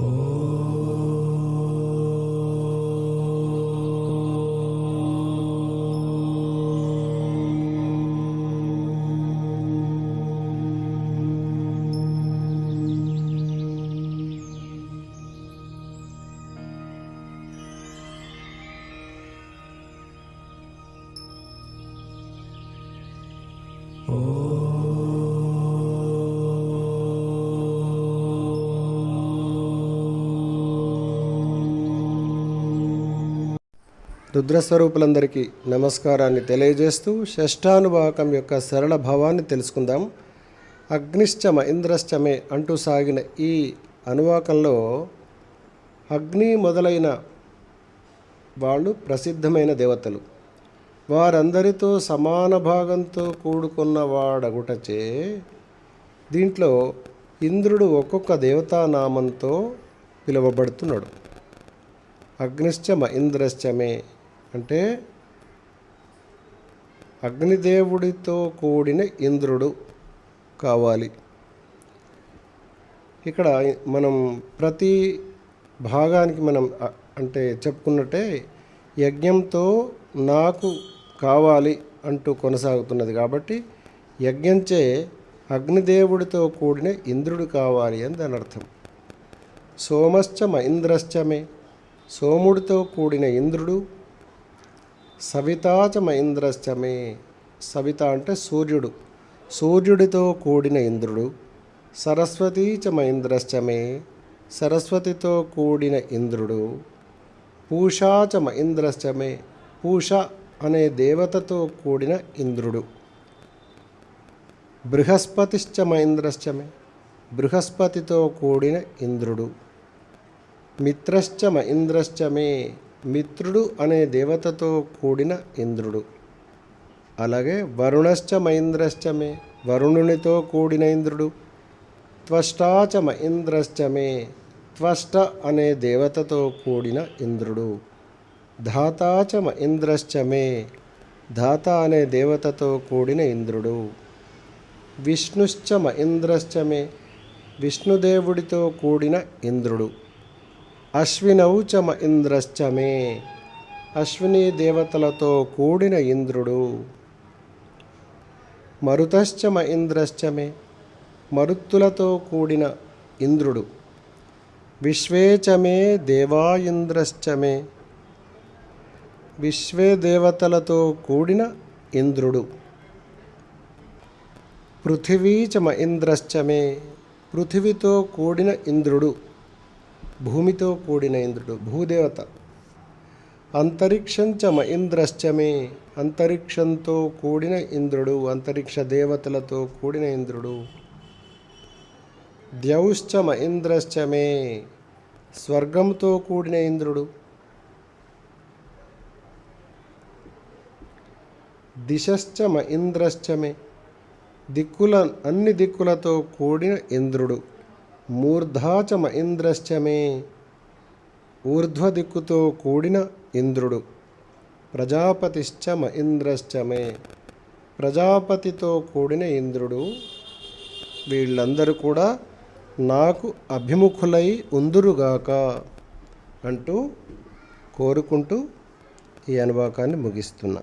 Oh. రుద్రస్వరూపులందరికీ నమస్కారాన్ని తెలియజేస్తూ షష్టానువాకం యొక్క సరళ భావాన్ని తెలుసుకుందాం. అగ్నిశ్చమ ఇంద్రశ్చమే అంటూ సాగిన ఈ అనువాకంలో అగ్ని మొదలైన వాళ్ళు ప్రసిద్ధమైన దేవతలు. వారందరితో సమాన భాగంతో కూడుకున్న వాడగుటచే దీంట్లో ఇంద్రుడు ఒక్కొక్క దేవతానామంతో పిలువబడుతున్నాడు. అగ్నిశ్చమ ఇంద్రశ్చమే అంటే అగ్నిదేవుడితో కూడిన ఇంద్రుడు కావాలి. ఇక్కడ మనం ప్రతి భాగానికి మనం అంటే చెప్పుకున్నట్టే యజ్ఞంతో నాకు కావాలి అంటూ కొనసాగుతున్నది కాబట్టి యజ్ఞంచే అగ్నిదేవుడితో కూడిన ఇంద్రుడు కావాలి అని దాని అర్థం. సోమశ్చమ ఇంద్రశ్చమే సోముడితో కూడిన ఇంద్రుడు సవితాచ ఇంద్రశ్చమే సవిత అంటే సూర్యుడు. సూర్యుడితో కూడిన ఇంద్రుడు. సరస్వతీచమ ఇంద్రశ్చమే సరస్వతితో కూడిన ఇంద్రుడు. పూషాచమ ఇంద్రశ్చమే పూష అనే దేవతతో కూడిన ఇంద్రుడు. బృహస్పతిశ్చ ఇంద్రశ్చమే బృహస్పతితో కూడిన ఇంద్రుడు. మిత్రశ్చ ఇంద్రశ్చమే మిత్రుడు అనే దేవతతో కూడిన ఇంద్రుడు. అలాగే వరుణశ్చ ఇంద్రశ్చమే వరుణునితో కూడిన ఇంద్రుడు. త్వష్టాచమ ఇంద్రశ్చమే త్వష్ట అనే దేవతతో కూడిన ఇంద్రుడు. ధాతాచమ ఇంద్రశ్చమే ధాత అనే దేవతతో కూడిన ఇంద్రుడు. విష్ణుశ్చమ ఇంద్రశ్చమే విష్ణుదేవుడితో కూడిన ఇంద్రుడు. అశ్వినౌచమ ఇంద్రశ్చమే అశ్విని దేవతలతో కూడిన ఇంద్రుడు. మరుతశ్చమ ఇంద్రశ్చమే మరుత్తులతో కూడిన ఇంద్రుడు. విశ్వేచమే దేవా ఇంద్రశ్చమే విశ్వే దేవతలతో కూడిన ఇంద్రుడు. పృథివీచమ ఇంద్రశ్చమే పృథివితో కూడిన ఇంద్రుడు. భూమితో కూడిన ఇంద్రుడు భూదేవత. అంతరిక్షంచమ ఇంద్రశ్చమే అంతరిక్షంతో కూడిన ఇంద్రుడు అంతరిక్ష దేవతలతో కూడిన ఇంద్రుడు. ద్యౌశ్చమ ఇంద్రశ్చమే స్వర్గంతో కూడిన ఇంద్రుడు. దిశశ్చమ ఇంద్రశ్చమే దిక్కుల అన్ని దిక్కులతో కూడిన ఇంద్రుడు. మూర్ధాచమ ఇంద్రశ్చమే ఊర్ధ్వ దిక్కుతో కూడిన ఇంద్రుడు. ప్రజాపతిశ్చమ ఇంద్రశ్చమే ప్రజాపతితో కూడిన ఇంద్రుడు. వీళ్ళందరూ కూడా నాకు అభిముఖులై ఉందురుగాక అంటూ కోరుకుంటూ ఈ అనువాకాన్ని ముగిస్తున్నా.